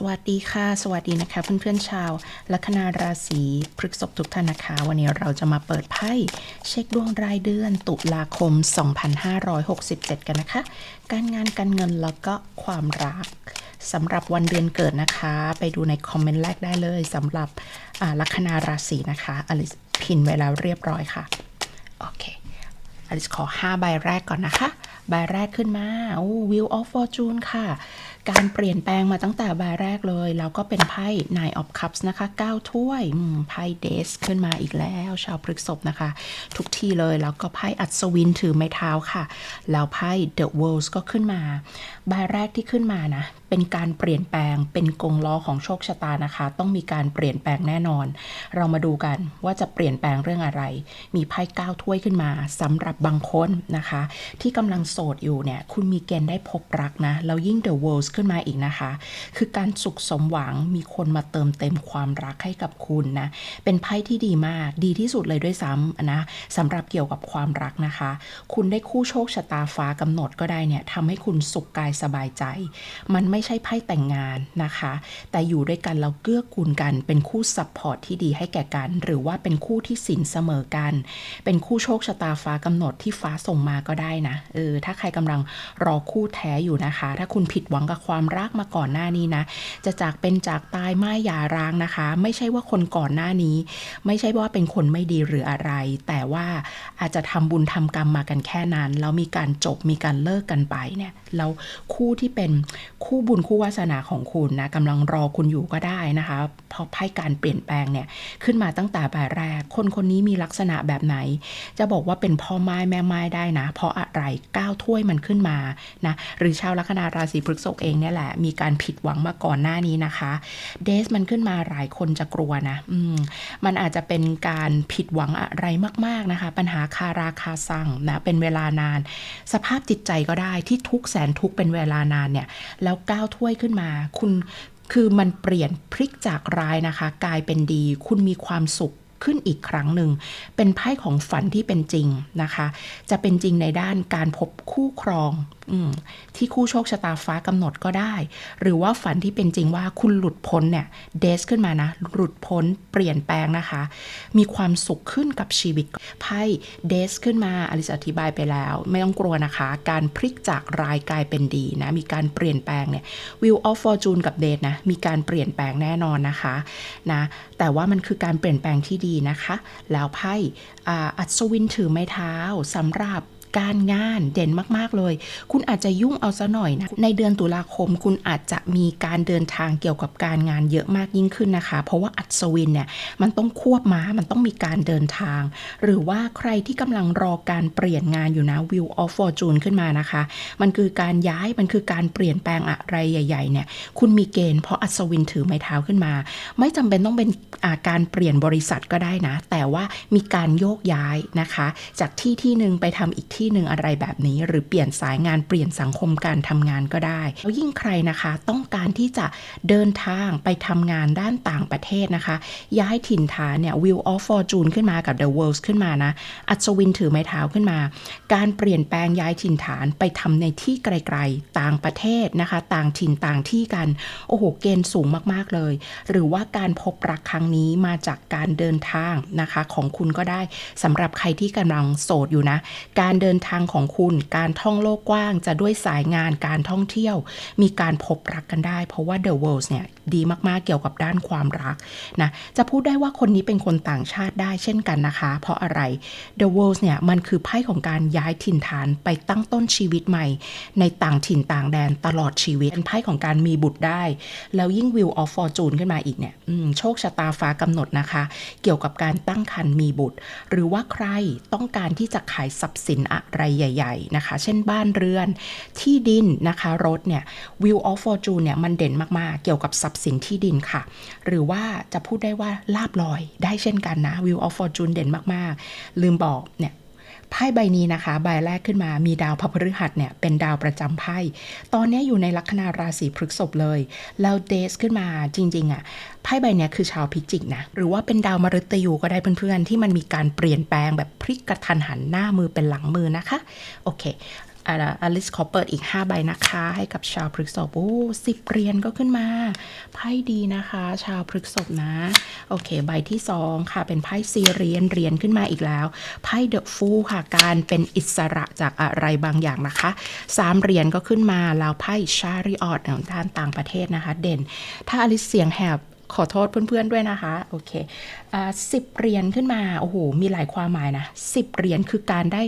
สวัสดีค่ะ สวัสดีนะคะ เพื่อนๆชาวลัคนาราศีพฤษภทุกท่านนะคะ วันนี้เราจะมาเปิดไพ่เช็คดวงรายเดือนตุลาคม 2567 กันนะคะ การงานการเงินแล้วก็ความรักสำหรับวันเดือนเกิดนะคะ ไปดูในคอมเมนต์แรกได้เลยสำหรับลัคนาราศีนะคะอลิสพินไว้แล้วเรียบร้อยค่ะโอเคอลิสขอ 5 ใบแรกก่อนนะคะ ใบแรกขึ้นมาโอ้ Wheel of Fortune ค่ะ การเปลี่ยนแปลงมาตั้งแต่ใบแรกเลย แล้วก็เป็นไพ่ Nine of Cups นะคะ 9 ถ้วยไพ่เดสขึ้นมาอีกแล้ว ชาวพฤกษภนะคะ ทุกที่เลยแล้วก็ไพ่อัศวินถือไม้เท้าค่ะ แล้วไพ่ The World ก็ขึ้นมาใบแรกที่ขึ้นมานะ เป็นการเปลี่ยนแปลงเป็นกงล้อของโชคชะตานะคะ ต้องมีการเปลี่ยนแปลงแน่นอน เรามาดูกันว่าจะเปลี่ยนแปลงเรื่องอะไร มีไพ่ก้าถ้วยขึ้นมาสำหรับบางคนนะคะ ที่กำลังโสดอยู่เนี่ยคุณมีเกณฑ์ได้พบรักนะแล้วยิ่ง The World ขึ้นมาอีกนะคะ คือการสุขสมหวังมีคนมาเติมเต็มความรักให้กับคุณนะ เป็นไพ่ที่ดีมากดีที่สุดเลยด้วยซ้ำนะสำหรับเกี่ยวกับความรักนะคะ คุณได้คู่โชคชะตาฟ้ากำหนดก็ได้เนี่ยทำให้คุณสุขกายสบายใจ มันไม่ใช่ไพ่แต่งงานนะคะ แต่อยู่ด้วยกันแล้วเกื้อกูลกัน เป็นคู่ซัพพอร์ตที่ดีให้แก่กัน หรือว่าเป็นคู่ที่สินเสมอกัน เป็นคู่โชคชะตาฟ้ากำหนดที่ฟ้าส่งมาก็ได้นะเออถ้าใครกำลังรอคู่แท้อยู่นะคะ ถ้าคุณผิดหวังกับความรักมาก่อนหน้านี้นะ จะจากเป็นจากตายไม่หย่าร้างนะคะ ไม่ใช่ว่าคนก่อนหน้านี้ ไม่ใช่ว่าเป็นคนไม่ดีหรืออะไร แต่ว่าอาจจะทำบุญทำกรรมมากันแค่นั้นแล้วมีการจบมีการเลิกกันไปเนี่ยแล้วคู่ที่เป็นคู่บุญคู่วาสนาของคุณนะกำลังรอคุณอยู่ก็ได้นะคะเพราะไพ่การเปลี่ยนแปลงเนี่ยขึ้นมาตั้งแต่แบบแรก คนคนนี้มีลักษณะแบบไหน จะบอกว่าเป็นพ่อไม้แม่ไม้ได้นะ เพราะอะไรก้าวถ้วยมันขึ้นมานะหรือชาวลัคนาราศีพฤษภเองเนี่ยแหละ มีการผิดหวังมาก่อนหน้านี้นะคะเดสมันขึ้นมาหลายคนจะกลัวนะอืมมันอาจจะเป็นการผิดหวังอะไรมาก ๆนะคะ ปัญหาคาราคาซังนะเป็นเวลานาน สภาพจิตใจก็ได้ที่ทุกแสนทุกเป็นเวลานานเนี่ยแล้วก้าวถ้วยขึ้นมา คุณคือมันเปลี่ยนพลิกจากร้ายนะคะ กลายเป็นดี คุณมีความสุข ขึ้นอีกครั้งหนึ่ง เป็นไพ่ของฝันที่เป็นจริงนะคะ จะเป็นจริงในด้านการพบคู่ครองอที่คู่โชคชะตาฟ้ากำหนดก็ได้ หรือว่าฝันที่เป็นจริงว่าคุณหลุดพ้นเนี่ยเดสขึ้นมานะ หลุดพ้นเปลี่ยนแปลงนะคะ มีความสุขขึ้นกับชีวิตไพ่เดสขึ้นมาอลิสอธิบายไปแล้ว ไม่ต้องกลัวนะคะ การพลิกจากร้ายกลายเป็นดีนะ มีการเปลี่ยนแปลงเนี่ย Wheel of Fortune กับเดทนะมีการเปลี่ยนแปลงแน่นอนนะคะนะแต่ว่ามันคือการเปลี่ยนแปลงที่ดีนะคะ แล้วไพ่อ่าอัศวินถือไม้เท้าสำหรับ การงานเด่นมากๆเลย คุณอาจจะยุ่งเอาซะหน่อยนะในเดือนตุลาคมคุณอาจจะมีการเดินทางเกี่ยวกับการงานเยอะมากยิ่งขึ้นนะคะ เพราะว่าอัศวินเนี่ยมันต้องควบม้ามันต้องมีการเดินทาง หรือว่าใครที่กำลังรอการเปลี่ยนงานอยู่นะ Wheel of Fortune ขึ้นมานะคะ มันคือการย้ายมันคือการเปลี่ยนแปลงอะไรใหญ่ๆเนี่ยคุณมีเกณฑ์เพราะอัศวินถือไม้เท้าขึ้นมา ไม่จำเป็นต้องเป็นอาการเปลี่ยนบริษัทก็ได้นะ แต่ว่ามีการโยกย้ายนะคะ จากที่ที่หนึ่งไปทำอีกที่ที่หนึ่งอะไรแบบนี้ หรือเปลี่ยนสายงานเปลี่ยนสังคมการทำงานก็ได้แล้วยิ่งใครนะคะต้องการที่จะเดินทางไปทำงานด้านต่างประเทศนะคะ ย้ายถิ่นฐานเนี่ย Wheel of Fortune ขึ้นมากับ The World ขึ้นมานะ อัศวินถือไม้เท้าขึ้นมา การเปลี่ยนแปลงย้ายถิ่นฐานไปทำในที่ไกลๆ ต่างประเทศนะคะ ต่างถิ่นต่างที่กัน โอ้โห เกณฑ์สูงมากๆเลย หรือว่าการพบรักครั้งนี้มาจากการเดินทางนะคะของคุณก็ได้สำหรับใครที่กำลังโสดอยู่นะ การเดินินทางของคุณ การท่องโลกกว้างจะด้วยสายงานการท่องเที่ยว มีการพบรักกันได้ เพราะว่า The World เนี่ยดีมากๆเกี่ยวกับด้านความรักนะจะพูดได้ว่าคนนี้เป็นคนต่างชาติได้เช่นกันนะคะ เพราะอะไร The World เนี่ยมันคือไพ่ของการย้ายถิ่นฐานไปตั้งต้นชีวิตใหม่ ในต่างถิ่นต่างแดนตลอดชีวิตเป็นไพ่ของการมีบุตรได้ แล้วยิ่ง Wheel of Fortune ขึ้นมาอีกเนี่ยอืมโชคชะตาฟ้ากำหนดนะคะ เกี่ยวกับการตั้งครรภ์มีบุตร หรือว่าใครต้องการที่จะขายทรัพย์สินอะไรใหญ่ๆนะคะ เช่นบ้านเรือนที่ดินนะคะรถเนี่ย Wheel of Fortune เนี่ยมันเด่นมากๆ เกี่ยวกับทรัพย์สินที่ดินค่ะ หรือว่าจะพูดได้ว่าลาบลอยได้เช่นกันนะ Wheel of Fortune เด่นมากๆ ลืมบอกเนี่ย ไพ่ใบนี้นะคะ ใบแรกขึ้นมามีดาวพฤหัสเนี่ยเป็นดาวประจำไพ่ตอนนี้อยู่ในลัคนาราศีพฤษภเลย แล้วเดสขึ้นมาจริงๆอะ่ะไพ่ใบเนี้ยคือชาวพิจิกนะหรือว่าเป็นดาวมฤตยูก็ได้เพื่อนๆ ที่มันมีการเปลี่ยนแปลงแบบพลิกกระทันหันหน้ามือเป็นหลังมือนะคะโอเค อลิสขอเปิดอีก 5 ใบนะคะ ให้กับชาวพฤกษภโอ้สิบเหรียญก็ขึ้นมา ไพ่ดีนะคะ ชาวพฤกษภนะ โอเค ใบที่ 2 ค่ะ เป็นไพ่ซีเหรียญเหรียญขึ้นมาอีกแล้ว ไพ่เดอะฟูค่ะ การเป็นอิสระจากอะไรบางอย่างนะคะสามเหรียญก็ขึ้นมา แล้วไพ่ชาริออตของท่านต่างประเทศนะคะ เด่น ถ้าอลิสเสียงแหบขอโทษเพื่อนๆด้วยนะคะ โอเคสิบเหรียญขึ้นมา โอ้โห มีหลายความหมายนะสิบเหรียญคือการได้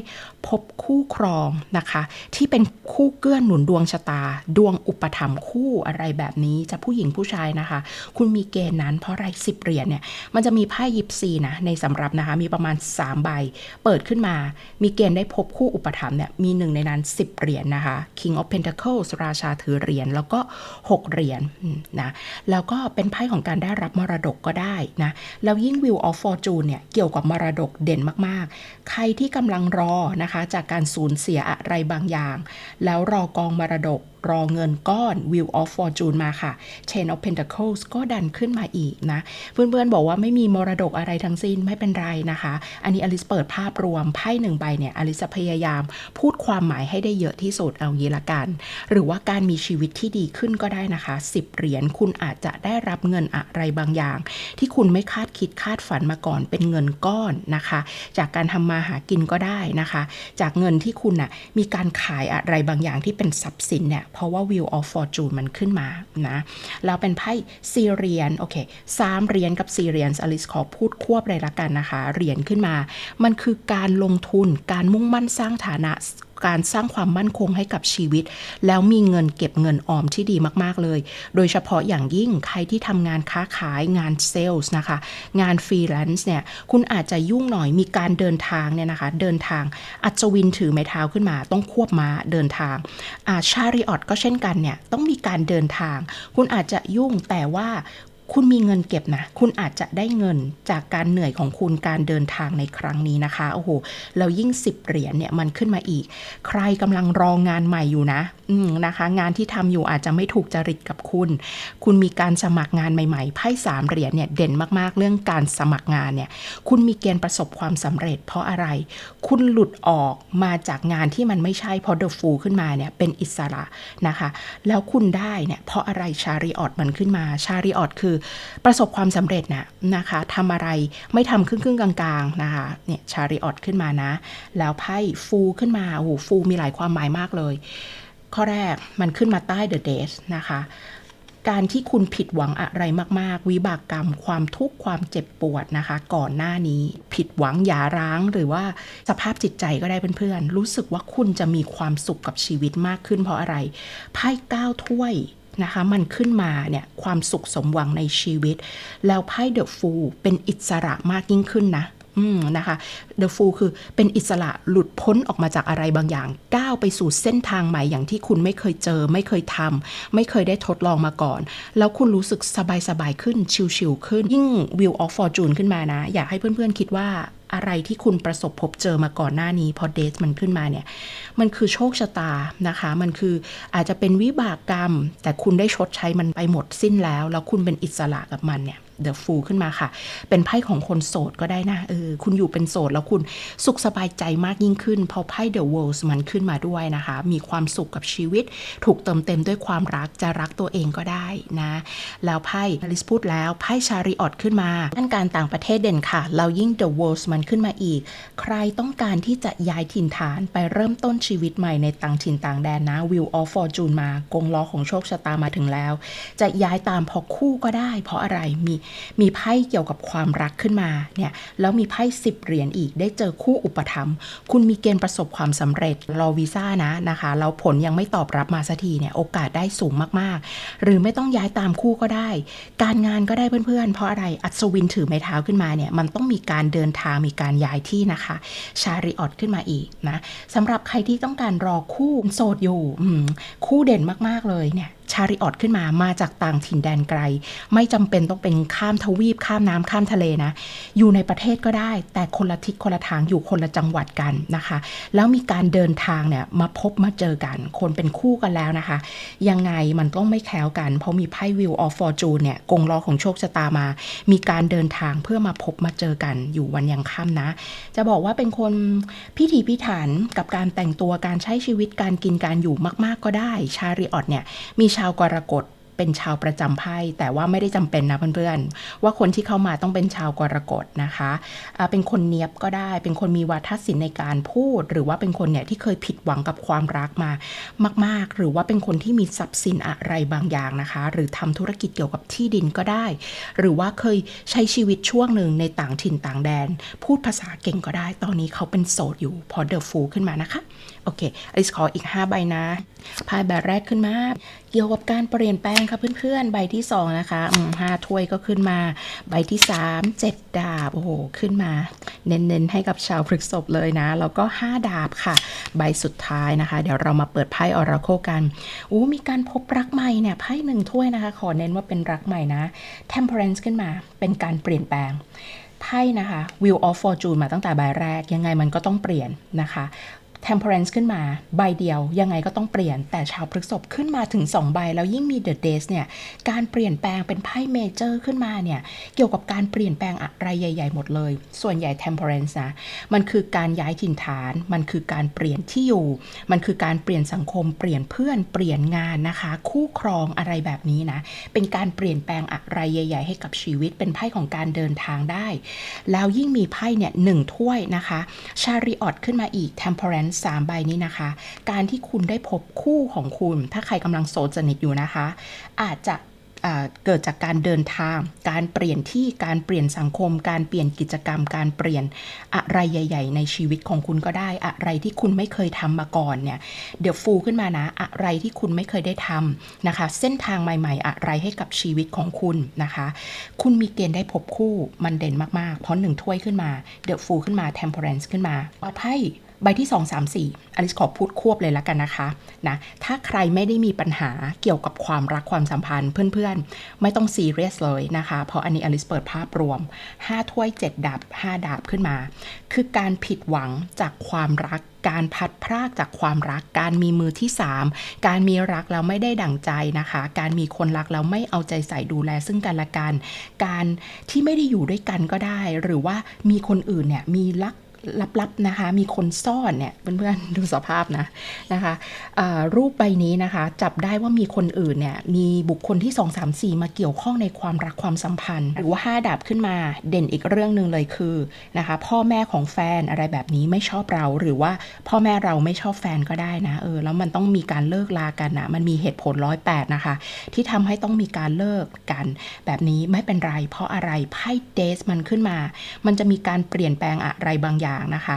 พบคู่ครองนะคะ ที่เป็นคู่เกื้อหนุนดวงชะตา ดวงอุปถัมภ์คู่อะไรแบบนี้จะผู้หญิงผู้ชายนะคะ คุณมีเกณฑ์นั้นเพราะอะไรสิบเหรียญเนี่ยมันจะมีไพ่ยิปซีนะในสำรับนะคะมีประมาณ 3 ใบ เปิดขึ้นมา มีเกณฑ์ได้พบคู่อุปถัมภ์เนี่ยมีหนึ่งในนั้น 10 เหรียญนะคะ King of Pentacles ราชาถือเหรียญแล้วก็ 6 เหรียญอืมนะแล้วก็เป็นไพ่ของการได้รับมรดกก็ได้นะแล้วยิ่ง Wheel of Fortune เนี่ยเกี่ยวกับมรดกเด่นมากๆ ใครที่กำลังรอนะคะจากการสูญเสียอะไรบางอย่าง แล้วรอกองมรดก รอเงินก้อน Wheel of Fortune มาค่ะ Chain of Pentacles ก็ดันขึ้นมาอีกนะ เพื่อนๆบอกว่าไม่มีมรดกอะไรทั้งสิ้นไม่เป็นไรนะคะ อันนี้อลิสเปิดภาพรวมไพ่หนึ่งใบเนี่ยอลิสพยายามพูดความหมายให้ได้เยอะที่สุดเอางี้ละกัน หรือว่าการมีชีวิตที่ดีขึ้นก็ได้นะคะ 10 เหรียญคุณอาจจะได้รับเงินอะไรบางอย่าง ที่คุณไม่คาดคิดคาดฝันมาก่อนเป็นเงินก้อนนะคะ จากการทำมาหากินก็ได้นะคะ จากเงินที่คุณน่ะมีการขายอะไรบางอย่างที่เป็นทรัพย์สินเนี่ยเพราะว่า Wheel of Fortune มันขึ้นมานะ แล้วเป็นไพ่ซีเรียน โอเคสามเหรียญกับซีเรียนอลิสขอพูดควบเลยละกันนะคะ เหรียญขึ้นมา มันคือการลงทุนการมุ่งมั่นสร้างฐานะ การสร้างความมั่นคงให้กับชีวิต แล้วมีเงินเก็บเงินออมที่ดีมากๆเลย โดยเฉพาะอย่างยิ่งใครที่ทำงานค้าขายงานเซลส์นะคะ งานฟรีแลนซ์เนี่ยคุณอาจจะยุ่งหน่อยมีการเดินทางเนี่ยนะคะ เดินทางอัจวินถือไม้เท้าขึ้นมา ต้องควบม้าเดินทางอาชาริออตก็เช่นกันเนี่ยต้องมีการเดินทาง คุณอาจจะยุ่งแต่ว่า คุณมีเงินเก็บนะ คุณอาจจะได้เงินจากการเหนื่อยของคุณการเดินทางในครั้งนี้นะคะ โอ้โห แล้วยิ่ง 10 เหรียญเนี่ยมันขึ้นมาอีก ใครกำลังรองงานใหม่อยู่นะอืมนะคะ งานที่ทำอยู่อาจจะไม่ถูกจริตกับคุณ คุณมีการสมัครงานใหม่ๆ ไพ่สามเหรียญเนี่ยเด่นมากๆ เรื่องการสมัครงานเนี่ย คุณมีเกณฑ์ประสบความสำเร็จ เพราะอะไร คุณหลุดออกมาจากงานที่มันไม่ใช่เพราะเดอะฟูขึ้นมาเนี่ยเป็นอิสระนะคะ แล้วคุณได้เนี่ยเพราะอะไรชาริออตมันขึ้นมา ชาริออตคือประสบความสำเร็จนะนะคะทำอะไรไม่ทำครึ่งครึ่งๆกลางๆนะคะเนี่ยชาริออตขึ้นมานะ แล้วไพ่ฟูขึ้นมาโอ้โหฟูมีหลายความหมายมากเลย ข้อแรกมันขึ้นมาใต้เดอะเดสนะคะการที่คุณผิดหวังอะไรมาก ๆ วิบากกรรม ความทุกข์ความเจ็บปวดนะคะ ก่อนหน้านี้ผิดหวังหย่าร้างหรือว่าสภาพจิตใจก็ได้เพื่อนๆ รู้สึกว่าคุณจะมีความสุขกับชีวิตมากขึ้นเพราะอะไรไพ่เก้าถ้วย นะคะมันขึ้นมาเนี่ยความสุขสมหวังในชีวิต แล้วไพ่เดอะฟูเป็นอิสระมากยิ่งขึ้นนะอืมนะคะ The Fool คือเป็นอิสระหลุดพ้นออกมาจากอะไรบางอย่าง ก้าวไปสู่เส้นทางใหม่อย่างที่คุณไม่เคยเจอ ไม่เคยทำไม่เคยได้ทดลองมาก่อน แล้วคุณรู้สึกสบายๆขึ้นชิลๆขึ้น ยิ่ง Wheel of Fortune ขึ้นมานะ อยากให้เพื่อนๆคิดว่า อะไรที่คุณประสบพบเจอมาก่อนหน้านี้ พอเดทมันขึ้นมาเนี่ย มันคือโชคชะตานะคะ มันคืออาจจะเป็นวิบากกรรม แต่คุณได้ชดใช้มันไปหมดสิ้นแล้ว แล้วคุณเป็นอิสระกับมันเนี่ย เดอะฟูขึ้นมาค่ะ เป็นไพ่ของคนโสดก็ได้นะเออคุณอยู่เป็นโสดแล้วคุณสุขสบายใจมากยิ่งขึ้นพราะไพ่เดอะ World มันขึ้นมาด้วยนะคะ มีความสุขกับชีวิต ถูกเติมเต็มด้วยความรักจะรักตัวเองก็ได้นะ แล้วไพ่ลิสพูดแล้วไพ่ชาริออตขึ้นมาด้านการต่างประเทศเด่นค่ะ เรายิ่ง The World มันขึ้นมาอีก ใครต้องการที่จะย้ายถิ่นฐานไปเริ่มต้นชีวิตใหม่ในต่างถิ่นต่างแดนนะ Wheel of Fortune มากงล้อของโชคชะตามาถึงแล้ว จะย้ายตามพอคู่ก็ได้ เพราะอะไรมีมีไพ่เกี่ยวกับความรักขึ้นมาเนี่ยแล้วมีไพ่สิบเหรียญอีกได้เจอคู่อุปถัมภ์คุณมีเกณฑ์ประสบความสำเร็จรอวีซ่านะนะคะแล้วผลยังไม่ตอบรับมาสักทีเนี่ยโอกาสได้สูงมากๆ หรือไม่ต้องย้ายตามคู่ก็ได้ การงานก็ได้เพื่อนๆ เพราะอะไรอัศวินถือไม้เท้าขึ้นมาเนี่ยมันต้องมีการเดินทางมีการย้ายที่นะคะชาริออตขึ้นมาอีกนะสำหรับใครที่ต้องการรอคู่โสดอยู่คู่เด่นมากๆเลยเนี่ย ชาริออตขึ้นมามาจากต่างถิ่นแดนไกล ไม่จำเป็นต้องเป็นข้ามทวีปข้ามน้ำข้ามทะเลนะ อยู่ในประเทศก็ได้ แต่คนละทิศคนละทางอยู่คนละจังหวัดกันนะคะ แล้วมีการเดินทางเนี่ยมาพบมาเจอกัน คนเป็นคู่กันแล้วนะคะ ยังไงมันต้องไม่แคล้วกัน เพราะมีไพ่วิวออฟฟอร์จูนเนี่ยกงล้อของโชคชะตามา มีการเดินทางเพื่อมาพบมาเจอกันอยู่วันยังค่ำนะ จะบอกว่าเป็นคนพิถีพิถันกับการแต่งตัวการใช้ชีวิตการกินการอยู่มาก ๆก็ได้ชาริออตเนี่ยมีชาวกรกฎเป็นชาวประจำไพ่แต่ว่าไม่ได้จำเป็นนะเพื่อนๆ ว่าคนที่เข้ามาต้องเป็นชาวกรกฎนะคะอ่าเป็นคนเนียบก็ได้ เป็นคนมีวาทศิลป์ในการพูด หรือว่าเป็นคนเนี่ยที่เคยผิดหวังกับความรักมามาก ๆ หรือว่าเป็นคนที่มีทรัพย์สินอะไรบางอย่างนะคะ หรือทำธุรกิจเกี่ยวกับที่ดินก็ได้ หรือว่าเคยใช้ชีวิตช่วงหนึ่งในต่างถิ่นต่างแดน พูดภาษาเก่งก็ได้ ตอนนี้เขาเป็นโสดอยู่พอเดอะฟูขึ้นมานะคะ อเคอลิสขออีก 5 ใบนะพายใบแรกขึ้นมา เกี่ยวกับการเปลี่ยนแปลงค่ะเพื่อนๆ ใบที่ 2 นะคะอืมห้าถ้วยก็ขึ้นมา ใบที่ 3 7 ดาบ โอ้โห ขึ้นมา เน้นๆ ให้กับชาวพฤกษภเลยนะ แล้วก็ 5 ดาบค่ะ ใบสุดท้ายนะคะ เดี๋ยวเรามาเปิดไพ่ออราโคกันอู้มีการพบรักใหม่เนี่ยไพ่หนึ่งถ้วยนะคะ ขอเน้นว่าเป็นรักใหม่นะ temperance ขึ้นมา เป็นการเปลี่ยนแปลงไพ่นะคะ Wheel of Fortune มาตั้งแต่ใบแรกยังไงมันก็ต้องเปลี่ยนนะคะ Temperance ขึ้นมาใบเดียวยังไงก็ต้องเปลี่ยนแต่ชาวพฤษภขึ้นมาถึง 2 ใบ แล้วยิ่งมี The Days เนี่ยการเปลี่ยนแปลงเป็นไพ่เมเจอร์ขึ้นมาเนี่ยเกี่ยวกับการเปลี่ยนแปลงอะไรใหญ่ ๆ หมดเลย ส่วนใหญ่ Temperance นะมันคือการย้ายถิ่นฐาน มันคือการเปลี่ยนที่อยู่ มันคือการเปลี่ยนสังคมเปลี่ยนเพื่อนเปลี่ยนงานนะคะ คู่ครองอะไรแบบนี้นะเป็นการเปลี่ยนแปลงอะไรใหญ่ ๆ ให้กับชีวิตเป็นไพ่ของการเดินทางได้ แล้วยิ่งมีไพ่เนี่ยหนึ่งถ้วยนะคะชาริออตขึ้นมาอีก Temperance สามใบนี้นะคะ การที่คุณได้พบคู่ของคุณ ถ้าใครกำลังโสดสนิทอยู่นะคะ อาจจะเกิดจากการเดินทาง การเปลี่ยนที่ การเปลี่ยนสังคม การเปลี่ยนกิจกรรม การเปลี่ยนอะไรใหญ่ ๆ ในชีวิตของคุณก็ได้ อะไรที่คุณไม่เคยทำมาก่อนเนี่ย เดี๋ยวฟูขึ้นมานะ อะไรที่คุณไม่เคยได้ทำนะคะ เส้นทางใหม่ ๆ อะไรให้กับชีวิตของคุณนะคะ คุณมีเกณฑ์ได้พบคู่ มันเด่นมากๆ เพราะหนึ่งถ้วยขึ้นมา เดอะฟูขึ้นมา temperance ขึ้นมาเอาไพ่ ใบที่ 2 3 4อลิสขอพูดควบเลยแล้วกันนะคะนะถ้าใครไม่ได้มีปัญหาเกี่ยวกับความรักความสัมพันธ์เพื่อนๆ ไม่ต้องซีเรียสเลยนะคะ เพราะอันนี้อลิสเปิดภาพรวม 5 ถ้วย 7 ดาบ 5 ดาบขึ้นมา คือการผิดหวังจากความรักการพัดพรากจากความรัก การมีมือที่ 3 การมีรักแล้วไม่ได้ดั่งใจนะคะ การมีคนรักแล้วไม่เอาใจใส่ดูแลซึ่งกันและกัน การที่ไม่ได้อยู่ด้วยกันก็ได้ หรือว่ามีคนอื่นเนี่ยมีรัก ลับๆนะคะ มีคนซ่อนเนี่ยเพื่อนๆดูสภาพนะนะคะรูปใบนี้นะคะ จับได้ว่ามีคนอื่นเนี่ยมีบุคคลที่ 2 3 4 มาเกี่ยวข้องในความรักความสัมพันธ์ หรือว่า 5ดาบขึ้นมาเด่นอีกเรื่องหนึ่งเลยคือนะคะพ่อแม่ของแฟนอะไรแบบนี้ไม่ชอบเรา หรือว่าพ่อแม่เราไม่ชอบแฟนก็ได้นะเออแล้วมันต้องมีการเลิกลากันนะมันมีเหตุผลร้อยแปดนะคะ ที่ทำให้ต้องมีการเลิกกัน แบบนี้ไม่เป็นไร เพราะอะไรไพ่เดสมันขึ้นมา มันจะมีการเปลี่ยนแปลงอะไรบางอย่างนะคะ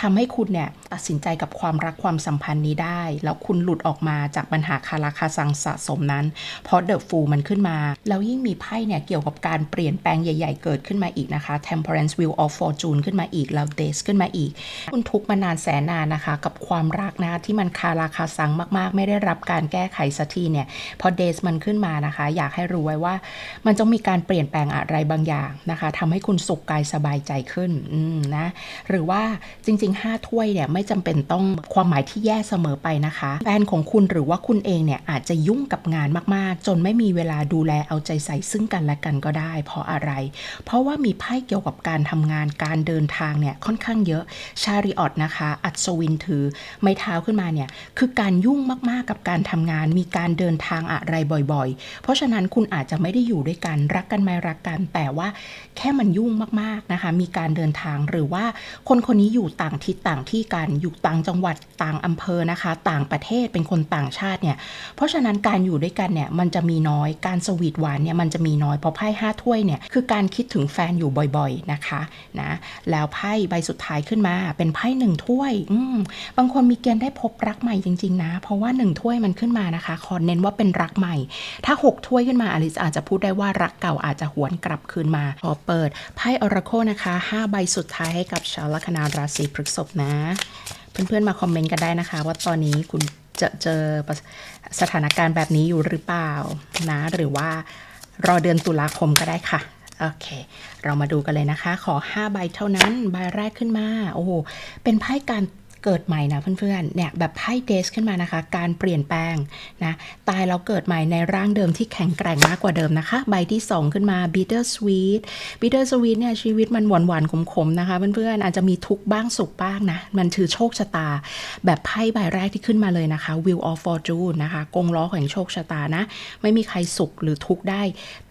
ทำให้คุณเนี่ยตัดสินใจกับความรักความสัมพันธ์นี้ได้ แล้วคุณหลุดออกมาจากปัญหาคาราคาซังสะสมนั้น เพราะเดอะฟูมันขึ้นมา แล้วยิ่งมีไพ่เนี่ยเกี่ยวกับการเปลี่ยนแปลงใหญ่ ๆ เกิดขึ้นมาอีกนะคะ Temperance Wheel of Fortune ขึ้นมาอีกแล้ว Days ขึ้นมาอีก คุณทุกมานานแสนนานนะคะ กับความรักนะที่มันคาราคาซังมาก ๆ ไม่ได้รับการแก้ไขสักทีเนี่ยพอ Days มันขึ้นมานะคะ อยากให้รู้ไว้ว่า มันต้องมีการเปลี่ยนแปลงอะไรบางอย่างนะคะทำให้คุณสุขกายสบายใจขึ้นนะหรือว่าจริงริง ๆ 5 ถ้วยเนี่ยไม่จำเป็นต้องความหมายที่แย่เสมอไปนะคะแฟนของคุณหรือว่าคุณเองเนี่ยอาจจะยุ่งกับงานมากๆ จนไม่มีเวลาดูแลเอาใจใส่ซึ่งกันและกันก็ได้ เพราะอะไร เพราะว่ามีไพ่เกี่ยวกับการทำงานการเดินทางเนี่ยค่อนข้างเยอะชาริออตนะคะ อัศวินถือไม้เท้าขึ้นมาเนี่ยคือการยุ่งมากๆกับการทำงานมีการเดินทางอะไรบ่อย ๆ เพราะฉะนั้นคุณอาจจะไม่ได้อยู่ด้วยกันรักกันไม่รักกันแต่ว่าแค่มันยุ่งมากๆนะคะ มีการเดินทางหรือว่าคนคนนี้อยู่ต่างางทิศต่างที่กันอยู่ต่างจังหวัดต่างอำเภอนะคะ ต่างประเทศเป็นคนต่างชาติเนี่ยเพราะฉะนั้นการอยู่ด้วยกันเนี่ยมันจะมีน้อยการสวีทหวานเนี่ยมันจะมีน้อยเพราะไพ่ห้าถ้วยเนี่ยคือการคิดถึงแฟนอยู่บ่อยๆนะคะนะแล้วไพ่ใบสุดท้ายขึ้นมาเป็นไพ่หนึ่งถ้วยอืมบางคนมีเกณฑ์ได้พบรักใหม่จริงๆนะ เพราะว่าหนึ่งถ้วยมันขึ้นมานะคะขอเน้นว่าเป็นรักใหม่ ถ้าหกถ้วยขึ้นมาอลิซอาจจะพูดได้ว่ารักเก่าอาจจะหวนกลับคืนมาขอเปิดไพ่ออราโคนะคะห้าใบสุดท้ายให้กับชาวลัคนาราศีพฤษภนะ เพื่อนๆมาคอมเมนต์กันได้นะคะ ว่าตอนนี้คุณจะเจอสถานการณ์แบบนี้อยู่หรือเปล่านะ หรือว่ารอเดือนตุลาคมก็ได้ค่ะโอเค เรามาดูกันเลยนะคะ ขอ 5 ใบเท่านั้น ใบแรกขึ้นมา โอ้โห เป็นไพ่การ เกิดใหม่นะเพื่อนๆเนี่ยแบบไพ่เดสขึ้นมานะคะ การเปลี่ยนแปลงนะตายแล้วเกิดใหม่ในร่างเดิมที่แข็งแกร่งมากกว่าเดิมนะคะ ใบที่ 2 ขึ้นมา bitter sweet bitter sweet เนี่ยชีวิตมันหวานหวานๆขมๆนะคะเพื่อนๆอาจจะมีทุกข์บ้างสุขบ้างนะ มันคือโชคชะตา แบบไพ่ใบแรกที่ขึ้นมาเลยนะคะ wheel of fortune นะคะ กงล้อแห่งโชคชะตานะ ไม่มีใครสุขหรือทุกข์ได้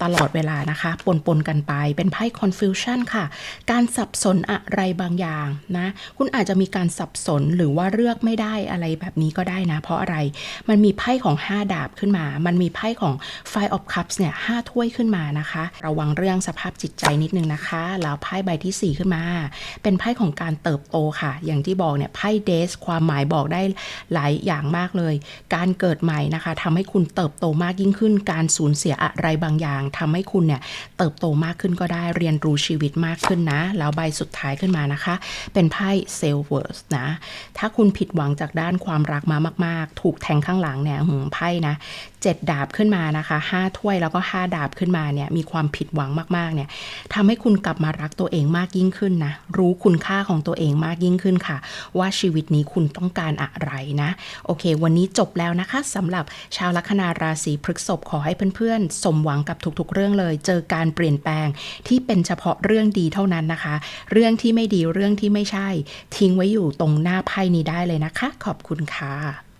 ตลอดเวลานะคะปนปนๆกันไปเป็นไพ่ confusion ค่ะ การสับสนอะไรบางอย่างนะ คุณอาจจะมีการสับสนหรือว่าเลือกไม่ได้อะไรแบบนี้ก็ได้นะ เพราะอะไรมันมีไพ่ของ 5 ดาบขึ้นมา มันมีไพ่ของ Five of Cups เนี่ยห้าถ้วยขึ้นมานะคะ ระวังเรื่องสภาพจิตใจนิดนึงนะคะ แล้วไพ่ใบทีสี่4 ขึ้นมา เป็นไพ่ของการเติบโตค่ะ อย่างที่บอกเนี่ยไพ่เดสความหมายบอกได้หลายอย่างมากเลย การเกิดใหม่นะคะทำให้คุณเติบโตมากยิ่งขึ้น การสูญเสียอะไรบางอย่างทำให้คุณเนี่ยเติบโตมากขึ้นก็ได้เรียนรู้ชีวิตมากขึ้นนะแล้วใบสุดท้ายขึ้นมานะคะ เป็นไพ่เซลเวิร์สนะถ้าคุณผิดหวังจากด้านความรักมามาก ๆ ถูกแทงข้างหลังเนี่ยหืมไพ่นะเจ็ดดาบขึ้นมานะคะห้าถ้วยแล้วก็ห้าดาบขึ้นมาเนี่ยมีความผิดหวังมาก ๆ เนี่ยทำให้คุณกลับมารักตัวเองมากยิ่งขึ้นนะ รู้คุณค่าของตัวเองมากยิ่งขึ้นค่ะ ว่าชีวิตนี้คุณต้องการอะไรนะ โอเค วันนี้จบแล้วนะคะสำหรับชาวลัคนาราศีพฤษภขอให้เพื่อนๆ สมหวังกับทุกๆ เรื่องเลย เจอการเปลี่ยนแปลงที่เป็นเฉพาะเรื่องดีเท่านั้นนะคะ เรื่องที่ไม่ดีเรื่องที่ไม่ใช่ ทิ้งไว้อยู่ตรงหน้าไพ่นี้ได้เลยนะคะ ขอบคุณค่ะ